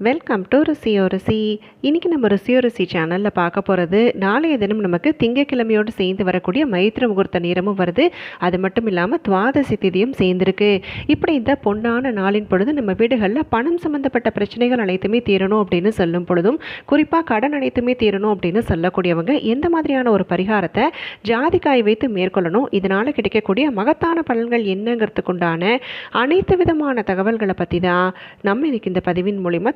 Welcome to ருசியோ ருசி இன்றைக்கி நம்ம ருசியோ ருசி சேனலில் பார்க்க போகிறது நாளைய தினம் நமக்கு திங்கக்கிழமையோடு சேர்ந்து வரக்கூடிய மைத்திர முகூர்த்த நேரமும் வருது. அது மட்டும் இல்லாமல் துவாதசி திதியும் சேர்ந்துருக்கு. இப்படி இந்த பொன்னான நாளின் பொழுது நம்ம வீடுகளில் பணம் சம்மந்தப்பட்ட பிரச்சனைகள் அனைத்துமே தீரணும் அப்படின்னு சொல்லும் பொழுதும் குறிப்பாக கடன் அனைத்துமே தீரணும் அப்படின்னு சொல்லக்கூடியவங்க எந்த மாதிரியான ஒரு பரிகாரத்தை ஜாதிக்காய் வைத்து மேற்கொள்ளணும் இதனால் கிடைக்கக்கூடிய மகத்தான பலன்கள் என்னங்கிறதுக்குண்டான அனைத்து விதமான தகவல்களை பற்றி தான் நம்ம இன்னைக்கு இந்த பதிவின் மூலிமா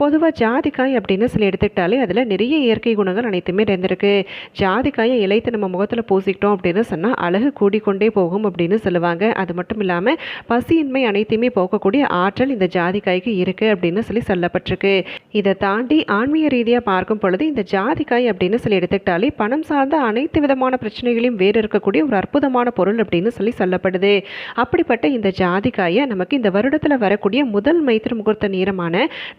பொதுவாக ஜாதிக்காய் அப்படின்னு சொல்லி எடுத்துக்கிட்டாலே அதில் நிறைய இயற்கை குணங்கள் அனைத்துமே இருந்திருக்கு ஜாதிக்காயை இலைத்து நம்ம முகத்தில் பூசிக்கிட்டோம் அப்படின்னு சொன்னால் அழகு கூடிக்கொண்டே போகும் அப்படின்னு சொல்லுவாங்க. அது மட்டும் இல்லாமல் பசியின்மை அனைத்தையுமே போக்கக்கூடிய ஆற்றல் இந்த ஜாதிக்காய்க்கு இருக்குது அப்படின்னு சொல்லி சொல்லப்பட்டிருக்கு. இதை தாண்டி ஆன்மீக ரீதியாக பார்க்கும் பொழுது இந்த ஜாதிக்காய் அப்படின்னு சொல்லி எடுத்துக்கிட்டாலே பணம் சார்ந்த அனைத்து விதமான பிரச்சனைகளையும் வேறு இருக்கக்கூடிய ஒரு அற்புதமான பொருள் அப்படின்னு சொல்லி சொல்லப்படுது. அப்படிப்பட்ட இந்த ஜாதிக்காயை நமக்கு இந்த வருடத்தில் வரக்கூடிய முதல் மைத்திர முகூர்த்த நேரமான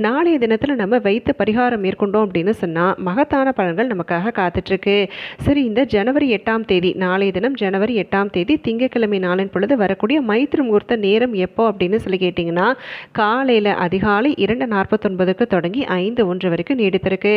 நாளைய தினத்தில் நம்ம வைத்து பரிகாரம் மேற்கொண்டோம் அப்படின்னு சொன்னால் மகத்தான பலன்கள் நமக்காக காத்துட்ருக்கு. சரி இந்த ஜனவரி எட்டாம் தேதி நாளைய தினம் ஜனவரி எட்டாம் தேதி திங்கட்கிழமை நாளின் பொழுது வரக்கூடிய மைத்திரி முகூர்த்த நேரம் எப்போ அப்படின்னு சொல்லி கேட்டிங்கன்னா காலையில் அதிகாலை இரண்டு நாற்பத்தொன்பதுக்கு தொடங்கி ஐந்து ஒன்று வரைக்கும் நீடித்திருக்கு.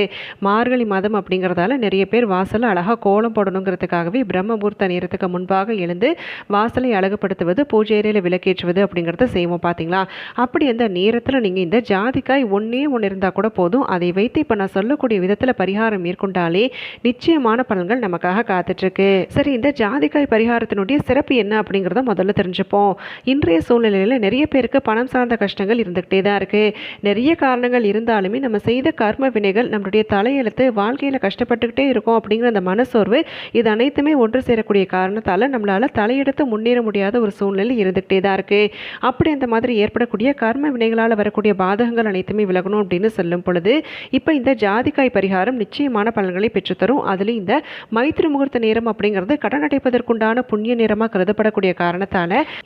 மார்கழி மாதம் அப்படிங்கிறதால நிறைய பேர் வாசலில் அழகாக கோலம் போடணுங்கிறதுக்காகவே பிரம்ம முகூர்த்த நேரத்துக்கு முன்பாக எழுந்து வாசலை அழகுபடுத்துவது பூஜை அறையில் விளக்கேற்றுவது அப்படிங்கிறத செய்வோம் பார்த்தீங்களா அப்படி அந்த நேரத்தில் நீங்கள் இந்த ஜாதிக்காய் ஒன்றே ஒன்று இருந்தால் கூட போதும். அதை வைத்து இப்போ நான் சொல்லக்கூடிய விதத்தில் பரிகாரம் மேற்கொண்டாலே நிச்சயமான பலன்கள் நமக்காக காத்துட்ருக்கு. சரி இந்த ஜாதிக்காய் பரிகாரத்தினுடைய சிறப்பு என்ன அப்படிங்கிறத முதல்ல தெரிஞ்சுப்போம். இன்றைய சூழ்நிலையில் நிறைய பேருக்கு பணம் சார்ந்த கஷ்டங்கள் இருந்துக்கிட்டே தான் இருக்குது நிறைய காரணங்கள் இருந்தாலுமே நம்ம செய்த கர்ம வினைகள் நம்மளுடைய தலையெழுத்து வாழ்க்கையில் கஷ்டப்பட்டுக்கிட்டே இருக்கோம் அப்படிங்கிற அந்த மனசோர்வு இது அனைத்துமே ஒன்று சேரக்கூடிய காரணத்தால் நம்மளால் தலையெடுத்து முன்னேற முடியாத ஒரு சூழ்நிலை இருந்துக்கிட்டே தான் இருக்குது அப்படி அந்த மாதிரி ஏற்படக்கூடிய கர்ம வினைகளால் வரக்கூடிய பாதகங்கள் அனைத்துமே விலகணும் அப்படின்னு சொல்லும் பொழுது இப்போ இந்த ஜாதிக்காய் பரிகாரம் நிச்சயமான பலன்களை பெற்றுத்தரும். அதில் இந்த மைத்திரி முகூர்த்த நேரம் அப்படிங்கிறது கடன் அடைப்பதற்குண்டான புண்ணிய நேரமாக கருதப்படக்கூடிய காரணத்தால்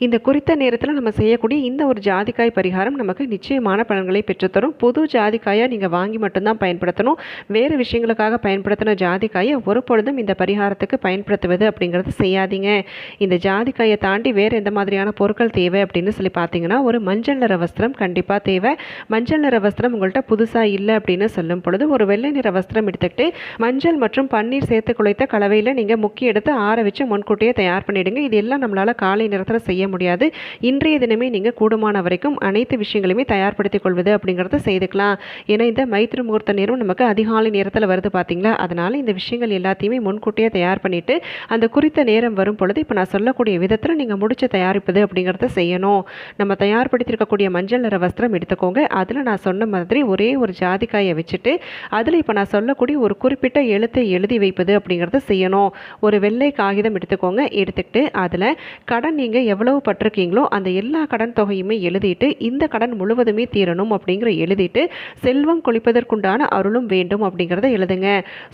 இந்த குறித்த நேரத்தில் நம்ம செய்யக்கூடிய இந்த ஒரு ஜாதிக்காய் பரிகாரம் நமக்கு நிச்சயமான பலன்களை பெற்றுத்தரும். புது ஜாதிக்காயை நீங்கள் வாங்கி மட்டும்தான் பயன்படுத்தணும். வேறு விஷயங்களுக்காக பயன்படுத்தின ஜாதிக்காயை ஒரு பொழுதும் இந்த பரிகாரத்துக்கு பயன்படுத்துவது அப்படிங்கிறது செய்யாதீங்க. இந்த ஜாதிக்காயை தாண்டி வேறு எந்த மாதிரியான பொருட்கள் தேவை அப்படின்னு சொல்லி பார்த்தீங்கன்னா ஒரு மஞ்சள் நிற வஸ்திரம் கண்டிப்பாக தேவை. மஞ்சள் நிற வஸ்திரம் உங்கள்கிட்ட புதுசாக இல்லை அப்படின்னு சொல்லும் பொழுது ஒரு வெள்ளை நிற வஸ்திரம் எடுத்துக்கிட்டு மஞ்சள் மற்றும் பன்னீர் சேர்த்து குழைத்த கலவையில் நீங்கள் முக்கி எடுத்து ஆற வச்சு முன்கூட்டியே தயார் பண்ணிவிடுங்க இது எல்லாம் நம்மளால் காலை நேரத்தில் செய்ய முடியாது. இன்றைய தினமே நீங்கள் கூடுமான வரைக்கும் அனைத்து விஷயங்களையுமே தயார்படுத்திக் கொள்வது அப்படிங்கிறத செய்துக்கலாம். ஏன்னா இந்த மைத்ரி முகூர்த்த நேரம் நமக்கு அதிகாலை நேரத்தில் வருது பார்த்தீங்களா அதனால் இந்த விஷயங்கள் எல்லாத்தையுமே முன்கூட்டியே தயார் பண்ணிவிட்டு அந்த குறித்த நேரம் வரும் பொழுது இப்போ நான் சொல்லக்கூடிய விதத்தில் நீங்கள் முடிச்சு தயாரிப்பது அப்படிங்கிறத செய்யணும். நம்ம தயார்படுத்தியிருக்கக்கூடிய மஞ்சள் நிற வஸ்திரம் எடுத்துக்கோங்க. அதில் நான் சொன்ன மாதிரி ஒரே ஒரு ஜாதிக்காயை வச்சுட்டு அதில் இப்போ நான் சொல்லக்கூடிய ஒரு குறிப்பிட்ட எழுத்தை எழுதி வைப்பது அப்படிங்கிறத செய்யணும். ஒரு வெள்ளை காகிதம் எடுத்துக்கோங்க. எடுத்துக்கிட்டு அதில் கடன் நீங்கள் எவ்வளவு பட்டிருக்கீங்களோ அந்த எல்லா கடன் தொகையுமே எழுதிட்டு இந்த கடன் முழுவதுமே தீரணும் அப்படிங்கிற எழுதிட்டு செல்வம் கொளிப்பதற்குண்டான அருளும் வேண்டும் அப்படிங்கிறத எழுதுங்க.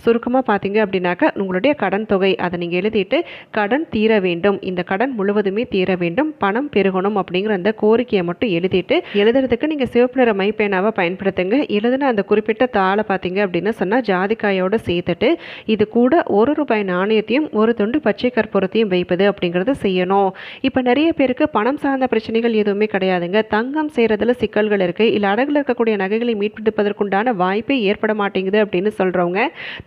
சுருக்கமாக பார்த்தீங்க அப்படின்னாக்கா உங்களுடைய கடன் தொகை அதை நீங்கள் எழுதிட்டு கடன் தீர வேண்டும். இந்த கடன் முழுவதுமே தீர வேண்டும். பணம் பெருகணும் அப்படிங்கிற அந்த கோரிக்கையை மட்டும் எழுதிட்டு எழுதுறதுக்கு நீங்கள் சிவப்பு நிற மைப்பேனாவை பயன்படுத்துங்க எழுதின அந்த குறிப்பிட்ட தாளை பார்த்தீங்க அப்படின்னு சொன்னால் ஜாதிக்காயோட சேர்த்துட்டு இது கூட ஒரு ரூபாய் நாணயத்தையும் ஒரு துண்டு பச்சை கற்பூரத்தையும் வைப்பது அப்படிங்கிறத செய்யணும். இப்போ நிறைய பேருக்கு பணம் சார்ந்த பிரச்சனைகள் எதுவுமே கிடையாதுங்க. தங்கம் செய்கிறதுல சிக்கல்கள் இருக்குது இல்லை அடகுல இருக்கக்கூடிய நகைகளை மீட்பிடுப்பதற்குண்டான வாய்ப்பே ஏற்பட மாட்டேங்குது அப்படின்னு சொல்கிறவங்க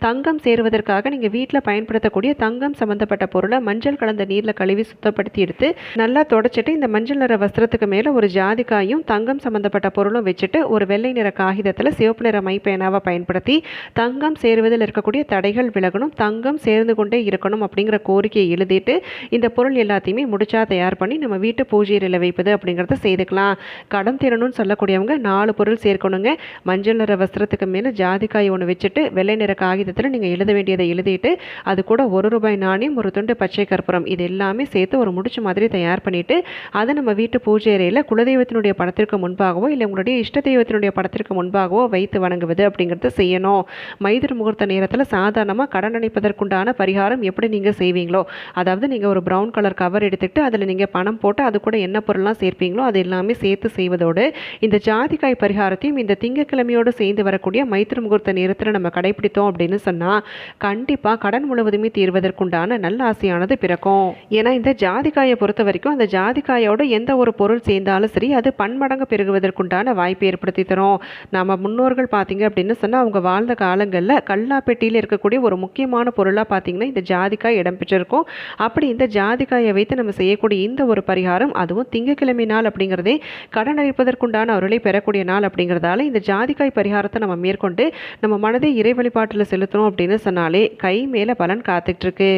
தங்கம் சேருவதற்காக நீங்கள் வீட்டில் பயன்படுத்தக்கூடிய தங்கம் சம்மந்தப்பட்ட பொருளை மஞ்சள் கலந்த நீரில் கழுவி சுத்தப்படுத்தி எடுத்து நல்லா தொடச்சிட்டு இந்த மஞ்சள் நிற வஸ்திரத்துக்கு மேலே ஒரு ஜாதிக்காயும் தங்கம் சம்மந்தப்பட்ட பொருளும் வச்சுட்டு ஒரு வெள்ளை நிற காகிதத்தில் சிவப்பு நிற மை பேனாவை பயன்படுத்தி தங்கம் சேருவதில் இருக்கக்கூடிய தடைகள் விலகணும் தங்கம் சேர்ந்து கொண்டே இருக்கணும் அப்படிங்கிற கோரிக்கையை எழுதிட்டு இந்த பொருள் எல்லாத்தையுமே முடிச்சா தயார் பண்ணி நம்ம வீட்டு பூஜையில் வைப்பது அப்படிங்கிறத செய்துக்கலாம். கடன் திறனும்னு சொல்லக்கூடியவங்க நாலு பொருள் சேர்க்கணுங்க. மஞ்சள் நிற வஸ்திரத்துக்கு மேலே ஜாதிக்காய் ஒன்று வச்சுட்டு வெள்ளை நிற காகிதத்தில் நீங்கள் எழுத வேண்டியதை எழுதிட்டு அது கூட ஒரு ரூபாய் நாணயம் ஒரு துண்டு பச்சை கற்பூரம் இது எல்லாமே சேர்த்து ஒரு முடிச்சு மாதிரி தயார் பண்ணிவிட்டு அதை நம்ம வீட்டு பூஜை அறையில் குலதெய்வத்தினுடைய படத்திற்கு முன்பாகவோ இல்லை உங்களுடைய இஷ்ட தெய்வத்தினுடைய படத்திற்கு தெய்வத்திற்கு முன்பாகவோ வைத்து வணங்குவது அப்படிங்கிறது செய்யணும். மைதிர முகூர்த்த நேரத்தில் சாதாரணமாக கடன் அணைப்பதற்குண்டான பரிகாரம் எப்படி நீங்கள் செய்வீங்களோ அதாவது நீங்கள் ஒரு ப்ரௌன் கலர் கவர் எடுத்துகிட்டு அதில் நீங்கள் பணம் போட்டு அது கூட என்ன பொருள்லாம் சேர்ப்பீங்களோ அது எல்லாமே சேர்த்து செய்வதோடு இந்த ஜாதிக்காய் பரிகாரத்தையும் இந்த திங்கக்கிழமையோடு சேர்ந்து வரக்கூடிய மைத்திர முகூர்த்த நேரத்தில் நம்ம கடைபிடித்தோம் அப்படின்னு சொன்னால் கண்டிப்பாக கடன் முழுவதுமே தீர்வதற்குண்டான நல்ல ஆசையானது பிறக்கும். ஏன்னா இந்த ஜாதிக்காயை பொறுத்த வரைக்கும் அந்த ஜாதிக்காயோட எந்த ஒரு பொருள் சேர்ந்தாலும் சரி அது பன்மடங்கு பெருகுவதற்குண்டான வாய்ப்பை ஏற்படுத்தி தரும். நம்ம முன்னோர்கள் பார்த்தீங்க அப்படின்னு சொன்னால் அவங்க வாழ்ந்த காலங்களில் கல்லாப்பெட்டியில் இருக்கக்கூடிய ஒரு முக்கியமான பொருளாக பார்த்தீங்கன்னா இந்த ஜாதிக்காய் இடம்பெற்றிருக்கும் அப்படி இந்த ஜாதிக்காயை வைத்து நம்ம செய்யக்கூடிய இந்த ஒரு பரிகாரம் அதுவும் திங்கக்கிழமை நாள் அப்படிங்கிறதே கடன் அளிப்பதற்குண்டான அருளை பெறக்கூடிய நாள் அப்படிங்கிறதால இந்த ஜாதிக்காய் பரிகாரத்தை நம்ம மேற்கொண்டு நம்ம மனதை இறை வழிபாட்டில் செலுத்தணும் அப்படின்னு சொன்னாலே கை மேலே பலன் காத்துட்ருக்கு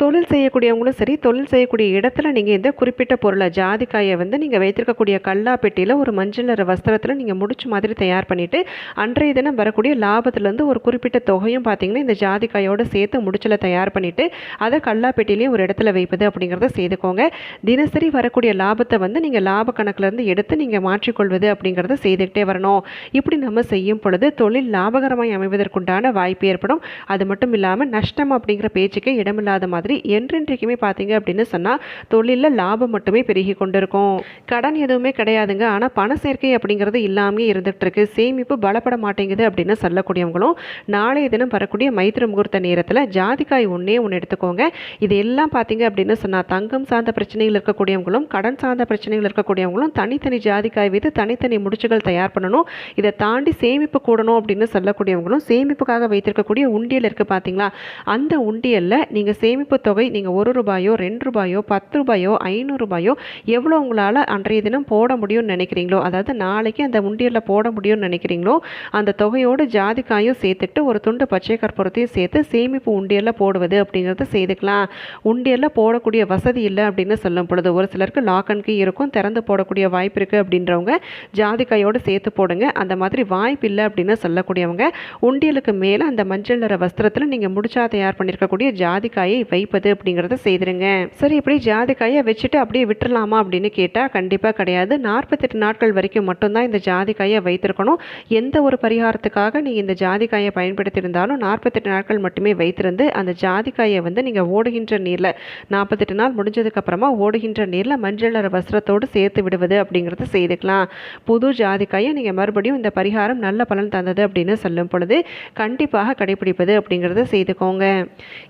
தொழில் செய்யக்கூடியவங்களும் சரி தொழில் செய்யக்கூடிய இடத்துல நீங்கள் இந்த குறிப்பிட்ட பொருளை ஜாதிக்காயை வந்து நீங்கள் வைத்திருக்கக்கூடிய கல்லா பெட்டியில் ஒரு மஞ்சள் நிற வஸ்திரத்தில் நீங்கள் முடிச்சு மாதிரி தயார் பண்ணிவிட்டு அன்றைய தினம் வரக்கூடிய லாபத்துலேருந்து ஒரு குறிப்பிட்ட தொகையும் பார்த்தீங்கன்னா இந்த ஜாதிக்காயோடு சேர்த்து முடிச்சில் தயார் பண்ணிவிட்டு அதை கல்லா பெட்டிலையும் ஒரு இடத்துல வைப்பது அப்படிங்கிறத செய்துக்கோங்க. தினசரி வரக்கூடிய லாபத்தை வந்து நீங்கள் லாப கணக்கிலேருந்து எடுத்து நீங்கள் மாற்றிக்கொள்வது அப்படிங்கிறத செய்துக்கிட்டே வரணும். இப்படி நம்ம செய்யும் பொழுது தொழில் லாபகரமாய் அமைவதற்குண்டான வாய்ப்பு ஏற்படும். அது மட்டும் இல்லாமல் நஷ்டம் அப்படிங்கிற பேச்சுக்கே இடமில்லாத மாதிரி என்றென்றைக்குமே பார்த்தீங்க அப்படின்னு சொன்னால் தொழிலில் லாபம் மட்டுமே பெருகி கொண்டிருக்கும். கடன் எதுவுமே கிடையாதுங்க. ஆனால் பண சேர்க்கை அப்படிங்கிறது இல்லாமே இருந்துகிட்டு இருக்கு சேமிப்பு பலப்பட மாட்டேங்குது அப்படின்னு சொல்லக்கூடியவங்களும் நாளைய தினம் வரக்கூடிய மைத்திர முகூர்த்த நேரத்தில் ஜாதிக்காய் ஒன்றே ஒன்று எடுத்துக்கோங்க. இது எல்லாம் பார்த்தீங்க அப்படின்னு சொன்னால் தங்கம் சார்ந்த பிரச்சனைகள் இருக்கக்கூடியவங்களும் கடன் சார்ந்த பிரச்சனைகள் இருக்கக்கூடியவங்களும் தனித்தனி ஜாதிக்காய் வைத்து தனித்தனி முடிச்சுகள் தயார் பண்ணணும். இதை தாண்டி சேமிப்பு கூடணும் அப்படின்னு சொல்லக்கூடியவங்களும் சேமிப்புக்காக வைத்திருக்கக்கூடிய உண்டியல் இருக்குது பார்த்தீங்களா? அந்த உண்டியலில் நீங்கள் சேமிப்பு தொகை நீங்கள் ஒரு ரூபாயோ ரெண்டு ரூபாயோ பத்து ரூபாயோ ஐநூறு ரூபாயோ எவ்வளோ உங்களால் அன்றைய தினம் போட முடியும்னு நினைக்கிறீங்களோ அதாவது நாளைக்கு அந்த உண்டியலில் போட முடியும்னு நினைக்கிறீங்களோ அந்த தொகையோடு ஜாதிக்காயும் சேர்த்துட்டு ஒரு துண்டு பச்சை கற்பூரத்தையும் சேர்த்து சேமிப்பு உண்டியலில் போடுவது அப்படிங்கிறத செய்துக்கலாம். உண்டியலில் போடக்கூடிய வசதி இல்லை அப்படின்னு சொல்லும் பொழுது ஒரு சிலருக்கு லாக் அண்ட் கீ இருக்கும் திறந்து போடக்கூடிய வாய்ப்பு இருக்குது அப்படின்றவங்க ஜாதிக்காயோடு சேர்த்து போடுங்க. அந்த மாதிரி வாய்ப்பு இல்லை அப்படின்னு சொல்லக்கூடியவங்க உண்டியலுக்கு மேலே அந்த மஞ்சள் நிற வஸ்திரத்தில் நீங்கள் முடிச்சா தயார் பண்ணியிருக்கக்கூடிய ஜாதிக்காயை வைப்பது அப்படிங்கிறத செய்திருங்க. சரி இப்படி ஜாதிக்காயை வச்சுட்டு அப்படியே விட்டுடலாமா அப்படின்னு கேட்டால் கண்டிப்பாக கிடையாது. நாற்பத்தெட்டு நாட்கள் வரைக்கும் மட்டும்தான் இந்த ஜாதிக்காயை வைத்திருக்கணும். எந்த ஒரு பரிகாரத்துக்காக நீங்கள் இந்த ஜாதிக்காயை பயன்படுத்தியிருந்தாலும் நாற்பத்தெட்டு நாட்கள் மட்டுமே வைத்திருந்து அந்த ஜாதிக்காயை வந்து நீங்கள் ஓடுகின்ற நீரில் நாற்பத்தெட்டு நாள் முடிஞ்சதுக்கப்புறமா ஓடுகின்ற நீரில் மஞ்சள் நிற வஸ்திரத்தோடு சேர்த்து விடுவது அப்படிங்கிறத செய்துக்கலாம். புது ஜாதிக்காயை நீங்கள் மறுபடியும் இந்த பரிகாரம் நல்ல பலன் தந்தது அப்படின்னு சொல்லும் பொழுது கண்டிப்பாக கடைபிடிப்பது அப்படிங்கிறத செய்துக்கோங்க.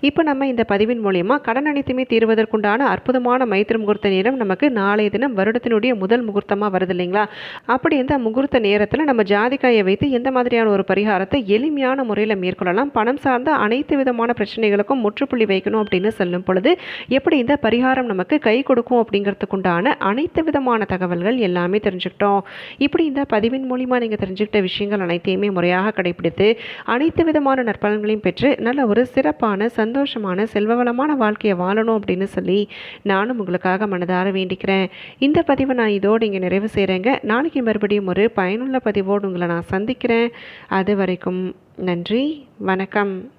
இப்போ நம்ம இந்த பதிவின் மூலியமாக கடன் அனைத்துமே தீர்வதற்குண்டான அற்புதமான மைத்திர முகூர்த்த நேரம் நமக்கு நாளைய தினம் வருடத்தினுடைய முதல் முகூர்த்தமாக வருது இல்லைங்களா? அப்படி இந்த முகூர்த்த நேரத்தில் நம்ம ஜாதிக்காயை வைத்து எந்த மாதிரியான ஒரு பரிகாரத்தை எளிமையான முறையில் மேற்கொள்ளலாம். பணம் சார்ந்த அனைத்து விதமான பிரச்சனைகளுக்கும் முற்றுப்புள்ளி வைக்கணும் அப்படின்னு சொல்லும் பொழுது எப்படி இந்த பரிகாரம் நமக்கு கை கொடுக்கும் அப்படிங்கிறதுக்குண்டான அனைத்து விதமான தகவல்கள் எல்லாமே தெரிஞ்சுக்கிட்டோம். இப்படி இந்த பதிவின் மூலிமா நீங்கள் தெரிஞ்சுக்கிட்ட விஷயங்கள் அனைத்தையுமே முறையாக கடைபிடித்து அனைத்து விதமான நற்பலன்களையும் பெற்று நல்ல ஒரு சிறப்பான சந்தோஷமான செல்வவளமான வாழ்க்கையை வாழணும் அப்படின்னு சொல்லி நானும் உங்களுக்காக மனதார வேண்டிக்கிறேன். இந்த பதிவை நான் இதோடு இங்கே நிறைவு செய்கிறேங்க. நாளைக்கு மறுபடியும் ஒரு பயனுள்ள பதிவோடு உங்களை நான் சந்திக்கிறேன். அது வரைக்கும் நன்றி வணக்கம்.